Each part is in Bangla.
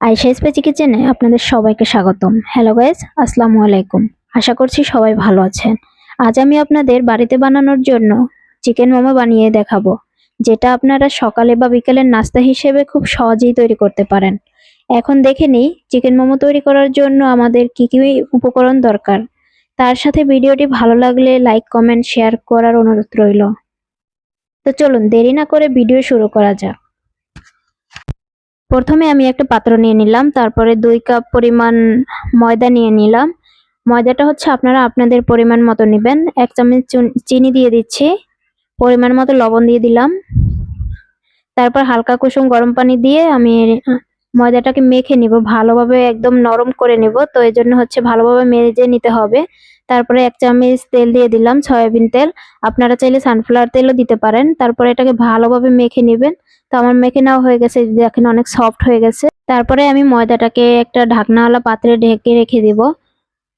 আয়শা স্পেচি কিচেনে আপনাদের সবাইকে স্বাগতম। হ্যালো গাইজ আসসালামু আলাইকুম। আশা করছি সবাই ভালো আছেন। আজ আমি আপনাদের বাড়িতে বানানোর জন্য চিকেন মোমো বানিয়ে দেখাবো, যেটা আপনারা সকালে বা বিকেলের নাস্তা হিসেবে খুব সহজেই তৈরি করতে পারেন। এখন দেখে নিই চিকেন মোমো তৈরি করার জন্য আমাদের কি কি উপকরণ দরকার। তার সাথে ভিডিওটি ভালো লাগলে লাইক কমেন্ট শেয়ার করার অনুরোধ রইল। তো চলুন, দেরি না করে ভিডিও শুরু করা যাক। প্রথমে আমি একটা পাত্র নিয়ে নিলাম, তারপরে দুই কাপ পরিমাণ ময়দা নিয়ে নিলাম। ময়দাটা হচ্ছে আপনারা আপনাদের পরিমাণ মতো নেবেন। এক চামচ চুন- দিয়ে দিচ্ছি, পরিমাণ মতো লবণ দিয়ে দিলাম। তারপর হালকা কুসুম গরম পানি দিয়ে আমি ময়দাটাকে মেখে নিব, ভালোভাবে একদম নরম করে নিব। তো এই জন্য হচ্ছে ভালোভাবে মেজে নিতে হবে। তারপরে এক চামচ তেল দিয়ে দিলাম, সয়াবিন তেল। আপনারা চাইলে সানফ্লাওয়ার তেলও দিতে পারেন। তারপরে এটাকে ভালোভাবে মেখে নেবেন। তো আমার মেখে নেওয়া হয়ে গেছে দেখেন অনেক সফট হয়ে গেছে। তারপরে আমি ময়দাটাকে একটা ঢাকনাওয়ালা পাত্রে ঢেকে রেখে দিব,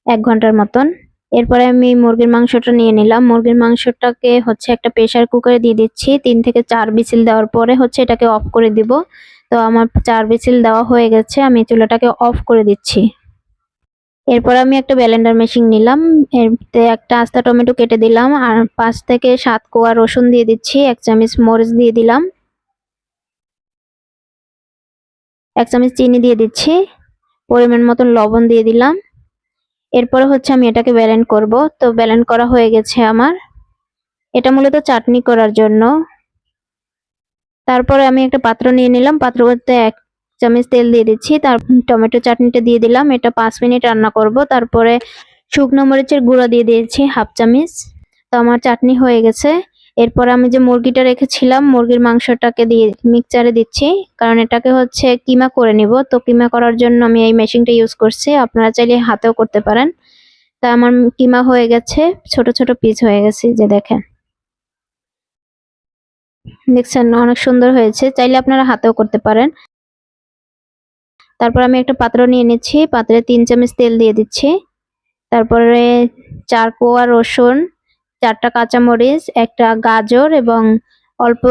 এক ঘণ্টার মতন। এরপরে আমি মুরগির মাংসটা নিয়ে নিলাম। মুরগির মাংসটাকে হচ্ছে একটা প্রেসার কুকারে দিয়ে দিচ্ছি। তিন থেকে চার বিসিল দেওয়ার পরে হচ্ছে এটাকে অফ করে দিব। তো আমার চার বিসিল দেওয়া হয়ে গেছে, আমি চুলাটাকে অফ করে দিচ্ছি। এরপর আমি একটা ব্যালেন্ডার মেশিন নিলাম, এরতে একটা আস্তা টমেটো কেটে দিলাম, আর পাঁচ থেকে সাত কোয়া রসুন দিয়ে দিচ্ছি, এক চামচ মরিচ দিয়ে দিলাম। এক চামচ চিনি দিয়ে দিচ্ছি, পরিমাণ মতন লবণ দিয়ে দিলাম। এরপরে হচ্ছে আমি এটাকে ব্যালেন্ড করব, তো ব্যালেন্ড করা হয়ে গেছে আমার। এটা মূলত চাটনি করার জন্য। তারপরে আমি একটা পাত্র নিয়ে নিলাম। পাত্রতে এক চামচ তেল দিয়ে দিচ্ছি। তার টমেটো চাটনিটা দিয়ে দিলাম। এটা পাঁচ মিনিট রান্না করব। তারপরে শুকনো মরিচের গুঁড়ো দিয়ে দিয়েছি হাফ চামচ। তো আমার চাটনি হয়ে গেছে। এরপর আমি যে মুরগিটা রেখেছিলাম, মুরগির মাংসটাকে দিয়ে মিক্সচারে দিচ্ছি। কারণ এটাকে হচ্ছে কিমা করে নিব। তো কিমা করার জন্য আমি এই মেশিনটা ইউজ করছি। আপনারা চাইলে হাতেও করতে পারেন। তা আমার কিমা হয়ে গেছে। ছোট ছোট পিস হয়ে গেছে। যে দেখেন। দেখছেন, অনেক সুন্দর হয়েছে। চাইলে আপনারা হাতেও করতে পারেন। তারপর আমি একটা পাত্র নিয়ে নিচ্ছি। পাত্রে তিন চামচ তেল দিয়ে দিচ্ছি। তারপরে চার কোয়া রসুন, চারটা কাঁচামরিচ, একটা গাজর এবং অল্প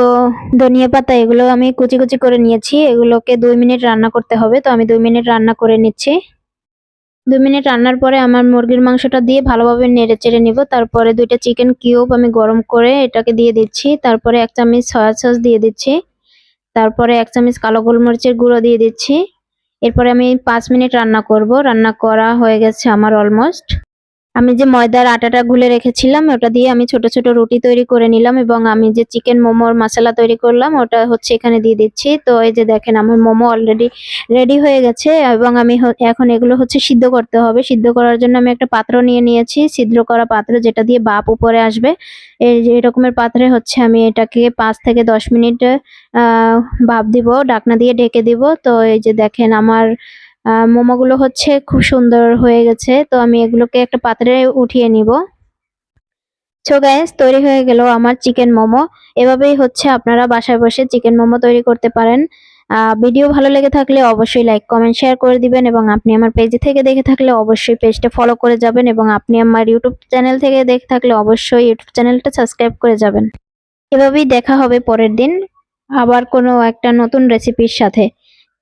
ধনিয়া পাতা, এগুলো আমি কুচি কুচি করে নিয়েছি। এগুলোকে দুই মিনিট রান্না করতে হবে। তো আমি দুই মিনিট রান্না করে নিচ্ছি। দুই মিনিট রান্নার পরে আমার মুরগির মাংসটা দিয়ে ভালোভাবে নেড়ে চেড়ে নিব। তারপরে দুইটা চিকেন কিউব আমি গরম করে এটাকে দিয়ে দিচ্ছি। তারপরে এক চামচ সয়া সস দিয়ে দিচ্ছি। তারপরে এক চামচ কালো গোলমরিচের গুঁড়ো দিয়ে দিচ্ছি। এরপরে আমি পাঁচ মিনিট রান্না করব। রান্না করা হয়ে গেছে আমার অলমোস্ট। আমি যে ময়দার আটাটা গুলে রেখেছিলাম, ওটা দিয়ে আমি ছোট ছোট রুটি তৈরি করে নিলাম এবং আমি যে চিকেন মোমোর মশলা তৈরি করলাম, ওটা হচ্ছে এখানে দিয়ে দিচ্ছি। তো এই যে দেখেন, আমার মোমো অলরেডি রেডি হয়ে গেছে এবং আমি এখন এগুলো হচ্ছে সিদ্ধ করতে হবে। সিদ্ধ করার জন্য আমি একটা পাত্র নিয়ে নিয়েছি। সিদ্ধ করা পাত্র যেটা দিয়ে বাপ উপরে আসবে এরকমের পাত্রে হচ্ছে আমি এটাকে পাঁচ থেকে দশ মিনিট ভাপ দিব, ডাকনা দিয়ে ঢেকে দিব। তো এই যে দেখেন, আমার মোমোগুলো হচ্ছে খুব সুন্দর হয়ে গেছে। তো আমি এগুলোকে একটা পাত্রে উঠিয়ে নিব। সো গ্যাস তৈরি হয়ে গেল আমার চিকেন মোমো। এভাবেই হচ্ছে আপনারা বাসায় বসে চিকেন মোমো তৈরি করতে পারেন। ভিডিও ভালো লেগে থাকলে অবশ্যই লাইক কমেন্ট শেয়ার করে দিবেন এবং আপনি আমার পেজ থেকে দেখে থাকলে অবশ্যই পেজটা ফলো করে যাবেন এবং আপনি আমার ইউটিউব চ্যানেল থেকে দেখে থাকলে অবশ্যই ইউটিউব চ্যানেলটা সাবস্ক্রাইব করে যাবেন। এভাবেই দেখা হবে পরের দিন আবার কোনো একটা নতুন রেসিপির সাথে।